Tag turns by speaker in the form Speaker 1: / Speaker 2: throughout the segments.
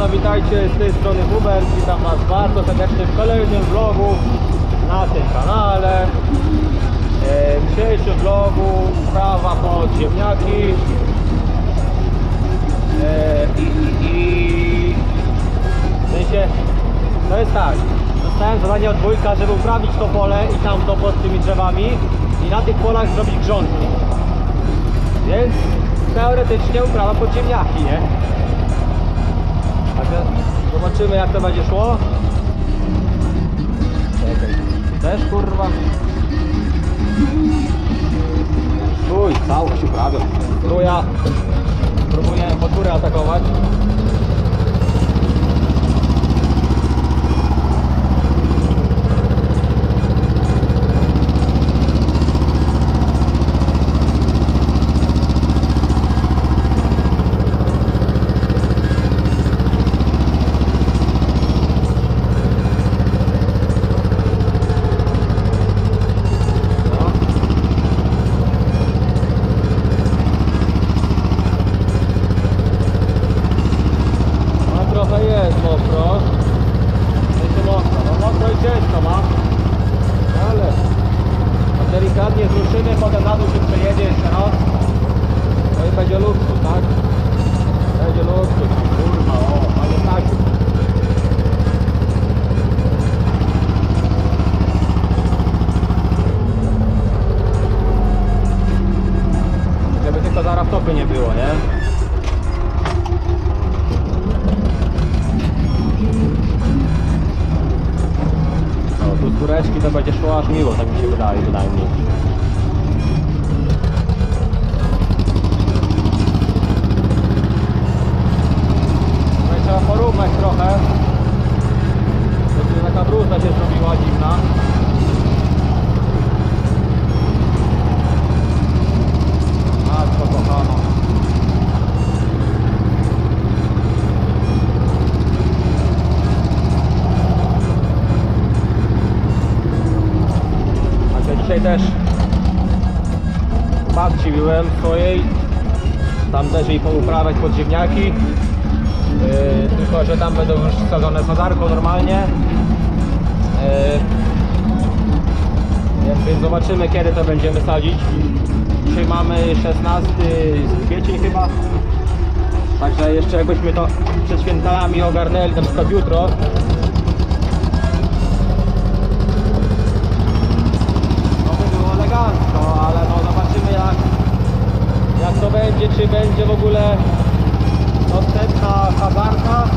Speaker 1: Siemano, witajcie z tej strony Hubert, witam Was bardzo serdecznie w kolejnym vlogu na tym kanale. E, W dzisiejszym vlogu prawa pod ziemniaki e, i, i, i w sensie, to jest tak, dostałem zadanie od wujka, żeby uprawić to pole i tam to pod tymi drzewami i na tych polach zrobić grządki. Więc teoretycznie uprawa pod ziemniaki, nie? Także zobaczymy jak to będzie szło. Też kurwa. Uj, całość uprawiam. Truja. Próbuję pod górę atakować. No. No trochę mokro. Jest mokro, no mokro i ciężko ma. Ale no delikatnie zruszymy, potem na dół się przejedzie jeszcze raz. No i będzie luksus, tak? Będzie luksus. Kurwa, o, ale tak. Żeby tylko zaraz topy nie było, nie? Góreczki to będzie szło aż miło, tak mi się wydaje bynajmniej. Jej pouprawiać pod ziemniaki. Yy, tylko, że tam będą już sadzone sadarką normalnie. Yy, więc zobaczymy kiedy to będziemy sadzić. Dzisiaj mamy 16 kwiecień chyba. Także jeszcze jakbyśmy to przed świętami ogarnęli, na przykład jutro. To by było elegancko, ale no zobaczymy jak, jak to będzie, czy będzie w ogóle dostępna hazarka.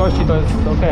Speaker 1: Prędkości to jest ok.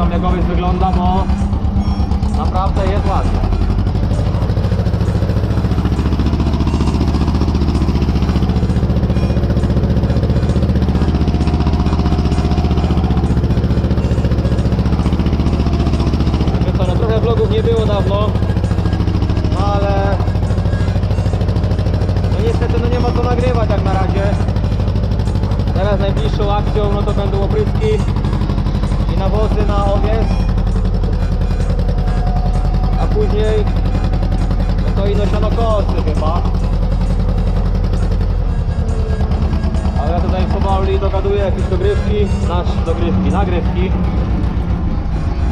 Speaker 1: Wam jak wygląda, bo naprawdę jest ładnie. Pauli dogaduje jakieś dogrywki, nasz dogrywki, nagrywki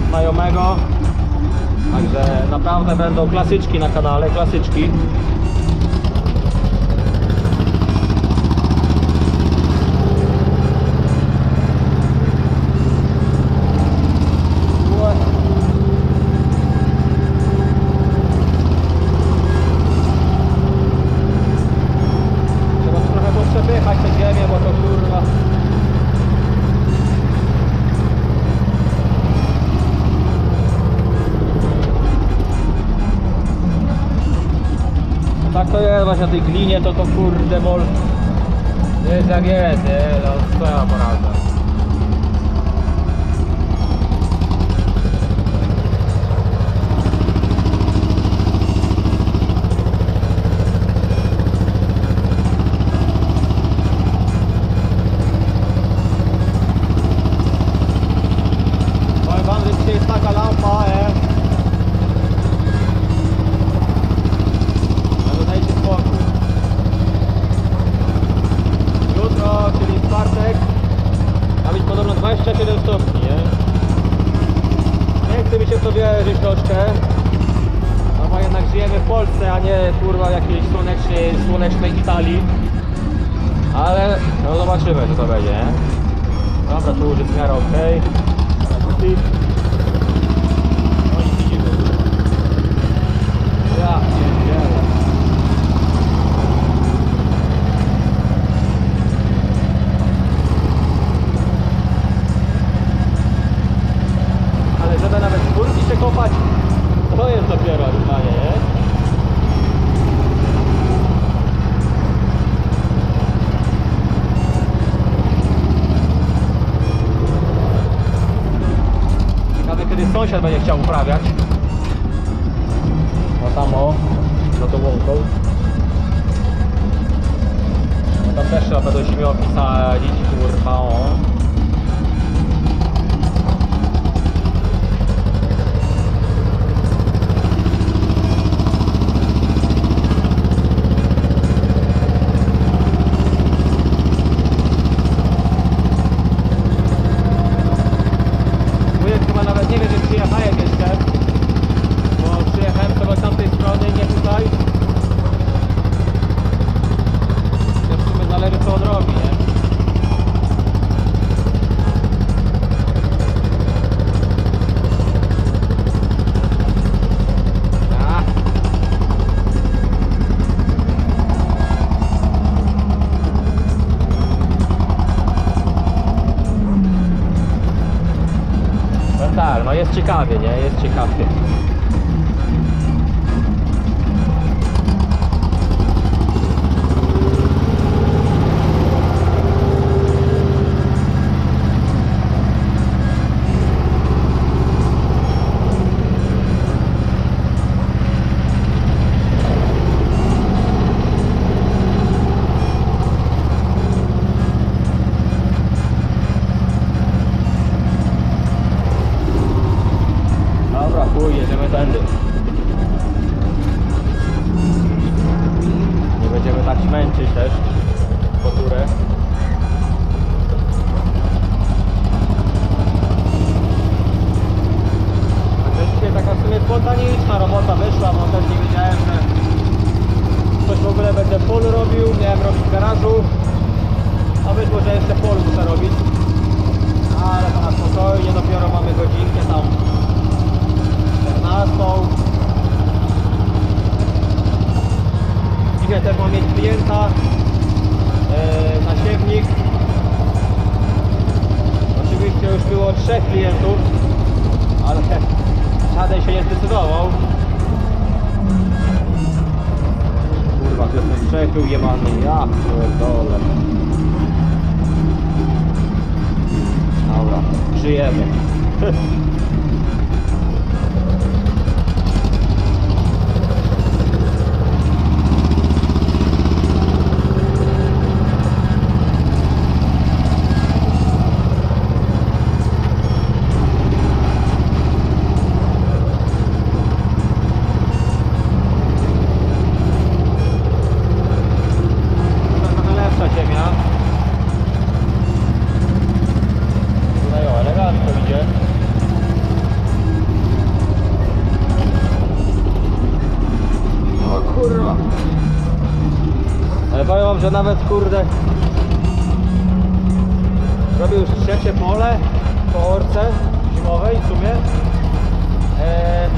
Speaker 1: znajomego. Także naprawdę będą klasyczki na kanale, klasyczki. tak to jebać na tej glinie, to to kurde mol. Tak jest, nie, no, co ja poradzę. sobie ryżoczkę. No bo jednak żyjemy w Polsce, a nie kurwa w jakiejś słonecznej, słonecznej Italii. Ale no zobaczymy co to będzie. Dobra, tu już jest w miarę okej. Okay. kiedy sąsiad będzie chciał uprawiać. No tam o, no za tą łąką. No tam też trzeba do ziemi opisać, kurwa o. ciekawie, nie? Jest ciekawie. Że nawet kurde robię już trzecie pole po orce zimowej w sumie. Eee,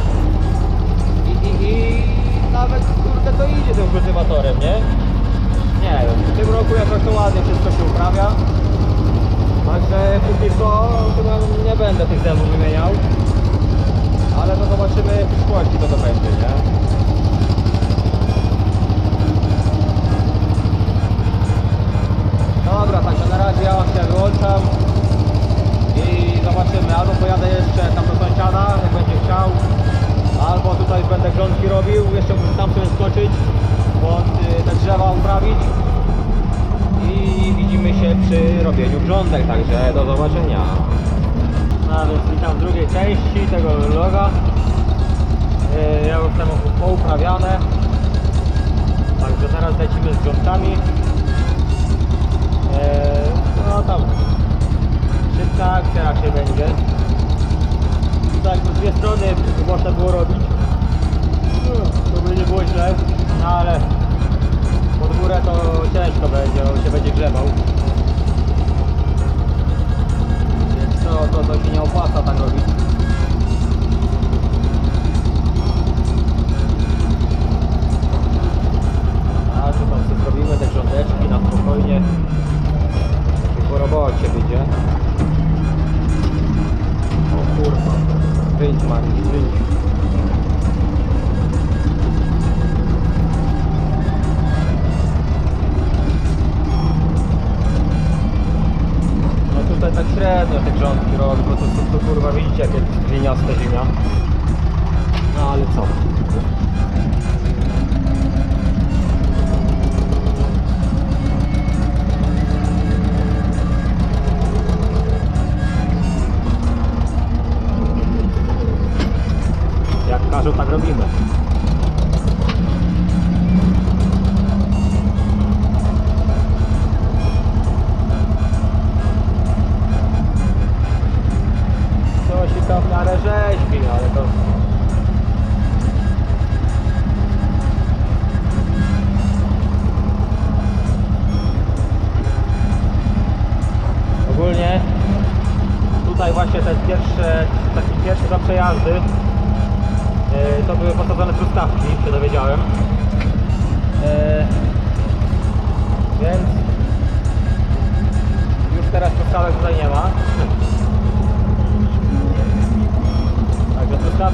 Speaker 1: i, i, I nawet kurde to idzie tym kultywatorem, nie? Nie wiem, w tym roku jakoś to ładnie wszystko się uprawia. Także póki co chyba nie będę tych zębów wymieniał. Ale to zobaczymy w przyszłości co to będzie, nie? Dobra, także na razie ja się wyłączam i zobaczymy. Albo pojadę jeszcze tam do sąsiada, jak będzie chciał, albo tutaj będę grządki robił, jeszcze muszę tam sobie skoczyć, bądź y, te drzewa uprawić i widzimy się przy robieniu grządek, także do zobaczenia. No więc witam w drugiej części tego vloga. Yy, Ja już temu pouprawiane. Także teraz lecimy z grządkami. Eee, no tam szybka akcja raczej będzie. Tak, z dwie strony można było robić. No, To by nie było źle, no ale pod górę to ciężko będzie, on się będzie grzebał. Więc to, to, to się nie opłaca tak robić. Tam sobie zrobimy te grządeczki na spokojnie. I po robocie będzie. O kurwa. Wyjdź Marcin, wyjdź. No tutaj tak średnio te grządki robi, bo to, to, to kurwa widzicie jakie gliniaste ziemia. No ale co? Każą, tak robimy.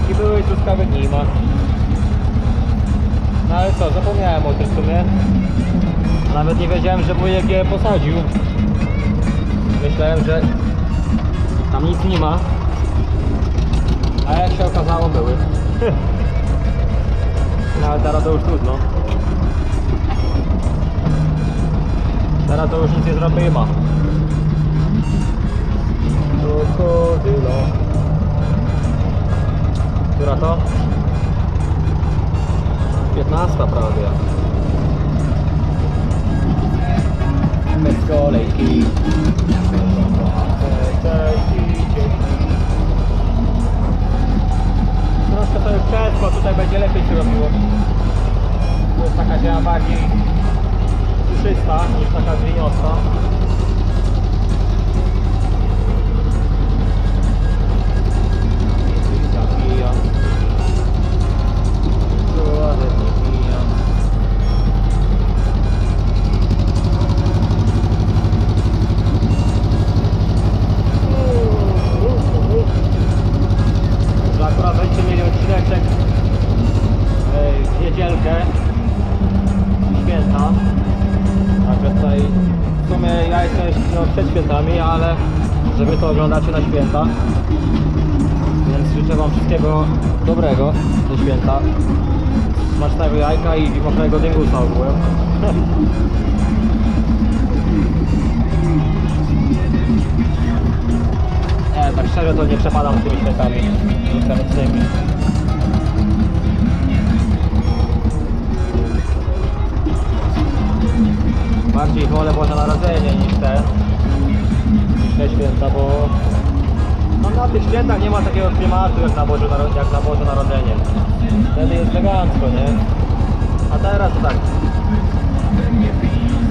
Speaker 1: Truskawki były i nie ma. No ale co, zapomniałem o tym w sumie. Nawet nie wiedziałem, że wujek je posadził. Myślałem, że tam nic nie ma. A jak się okazało były. No ale teraz to już trudno. Teraz to już nic nie zrobimy. Krokodylo. Która to? 15 prawie. Bez kolejki. Troszkę sobie przeszło, tutaj będzie lepiej się robiło. To jest taka ziemia bardziej puszysta niż taka gliniasta. Także tutaj w sumie ja jestem no, przed świętami, ale że wy to oglądacie na święta. Więc życzę wam wszystkiego dobrego do święta. Smacznego jajka i mokrego dyngusa ogółem Nie, tak szczerze to nie przepadam z tymi świętami. Wielkanocnymi. Bardziej wolę Boże Narodzenie niż te, niż te święta, bo no, na tych świętach nie ma takiego klimatu jak na Boże, jak na Boże Narodzenie. Wtedy jest elegancko, nie? A teraz tak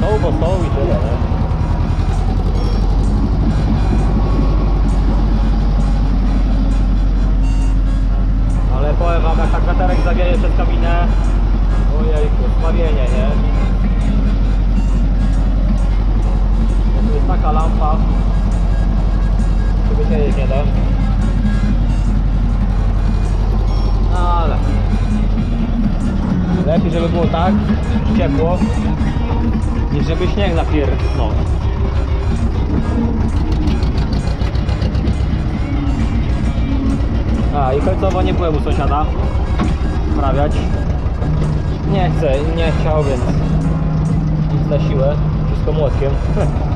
Speaker 1: są, bo są i tyle, nie? Ale powiem wam, jak tak wiaterek zawieje przez kabinę, ojejku, zbawienie, nie? Taka lampa, żeby się nie da. No ale lepiej, żeby było tak ciepło, niż żeby śnieg napierdnął. A i końcowo nie byłem u sąsiada sprawiać. Nie chcę, nie chciał, więc nic na siłę, wszystko młotkiem.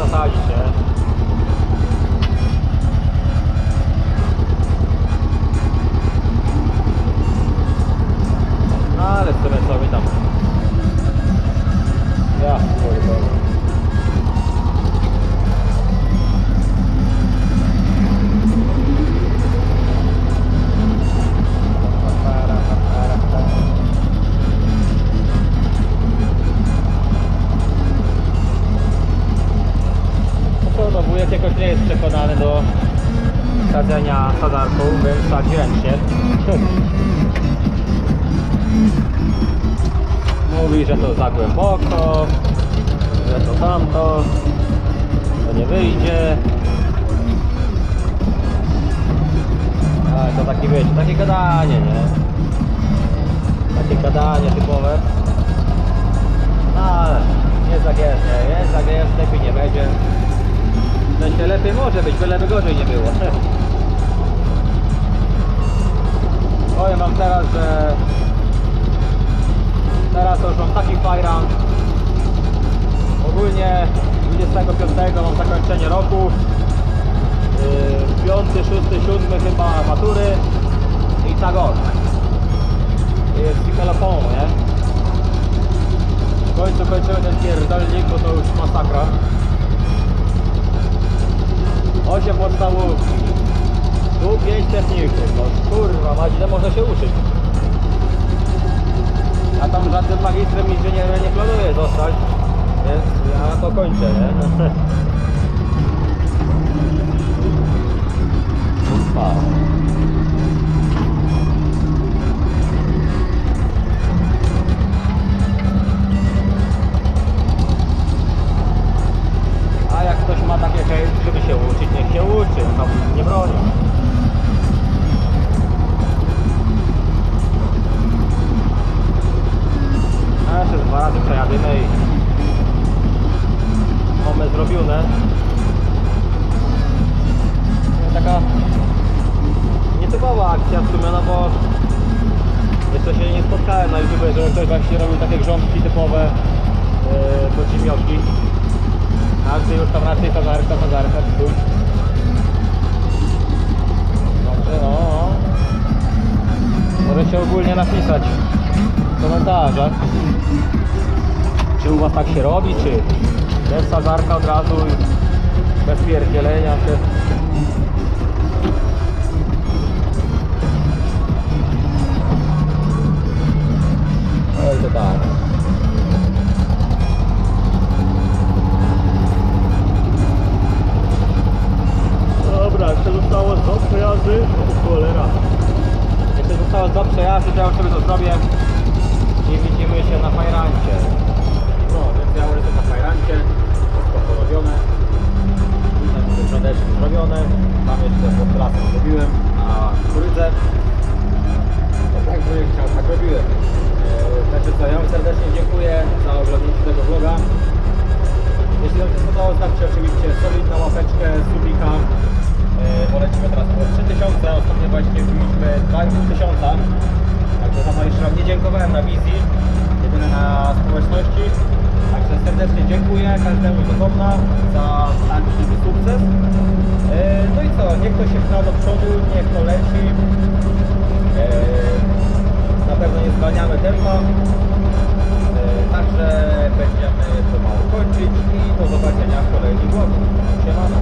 Speaker 1: takie coś można sadzić, nie? Mówi, że to za głęboko, że to tamto, to nie wyjdzie. Ale to takie wiecie, takie gadanie, nie? Takie gadanie typowe. No ale jest jak jest, nie? Jest lepiej nie będzie. W sensie lepiej może być, byleby gorzej nie było. Powiem wam teraz, że Teraz to już mam taki fajran. Ogólnie 25 mam zakończenie roku. Yy, 5, 6, 7 chyba matury i tak o. Jest telefonu, nie? W końcu kończymy ten pierdolnik, bo to już masakra. 8 podstawówki. Tu 5 techników. No kurwa, mać, ile można się uczyć. Ja tam żadnym magistrem inżynierem nie planuję zostać, więc ja to kończę, nie? Ufa. A jak ktoś ma takie chęć, żeby się Czy u Was tak się robi, czy bez sadzarka od razu, bez pierdzielenia się? No i to. Tak. Dobra, jeszcze zostało dwa przejazdy. O cholera. Jeszcze zostało dwa przejazdy, to ja już sobie to zrobię i widzimy się na fajrancie barankę, wszystko porobione. Tam były zadeczki zrobione, mam jeszcze pod lasem zrobiłem na kurydze. To tak bym chciał, tak robiłem. Także co, ja Wam serdecznie dziękuję za oglądanie tego vloga. Jeśli Wam się spodobało, stawcie oczywiście solidną łapeczkę, subika. E, Bo lecimy teraz po 3000, ostatnio właśnie wbiliśmy 2500. Także za to jeszcze Wam nie dziękowałem na wizji, jedynie na społeczności. Także serdecznie dziękuję każdemu z osobna za tak duży sukces. Yy, No i co, niech to się pcha do przodu, niech to leci. Yy, Na pewno nie zwalniamy tempa. Yy, Także będziemy pomału kończyć i do zobaczenia w kolejnym vlogu. Siemano.